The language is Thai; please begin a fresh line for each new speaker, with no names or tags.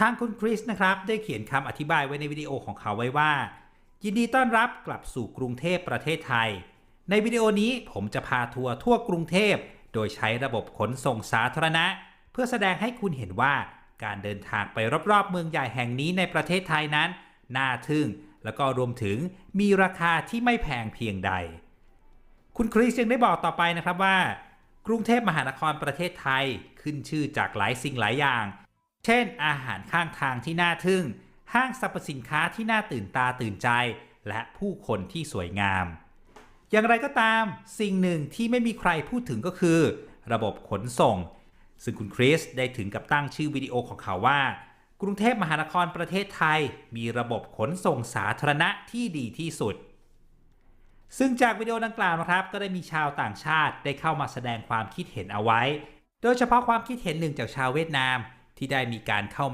ทางคุณคริสนะครับได้เขียนคำอธิบายไว้ในวิดีโอของเขาไว้ว่า ยินดีต้อนรับกลับสู่กรุงเทพประเทศไทย ในวิดีโอนี้ผมจะพาทัวร์ทั่วกรุงเทพ โดยใช้ระบบขนส่งสาธารณะ เพื่อแสดงให้คุณเห็นว่าการเดินทางไปรอบๆ เมืองใหญ่แห่งนี้ในประเทศไทยนั้น น่าทึ่ง แล้วก็รวมถึงมีราคาที่ไม่แพงเพียงใด คุณคริสยังได้บอกต่อไปนะครับว่า กรุงเทพมหานครประเทศไทยขึ้นชื่อจากหลายสิ่งหลายอย่าง เช่น อาหารข้างทางที่น่าทึ่ง ห้างสรรพสินค้าที่น่าตื่นตาตื่นใจ และผู้คนที่สวยงาม อย่างไรก็ตามสิ่งหนึ่งที่ไม่มีใครพูดถึงก็คือ ระบบขนส่ง ซึ่งคุณคริสได้ถึงกับตั้งชื่อวิดีโอของเขาว่า กรุงเทพมหานครประเทศไทย มีระบบขนส่งสาธารณะที่ดีที่สุดซึ่งจากวิดีโอดังกล่าวนะครับ ก็ได้มีชาวต่างชาติได้เข้ามาแสดงความคิดเห็นเอาไว้ โดยเฉพาะความคิดเห็นหนึ่งจากชาวเวียดนาม ที่ได้มีการเข้ามา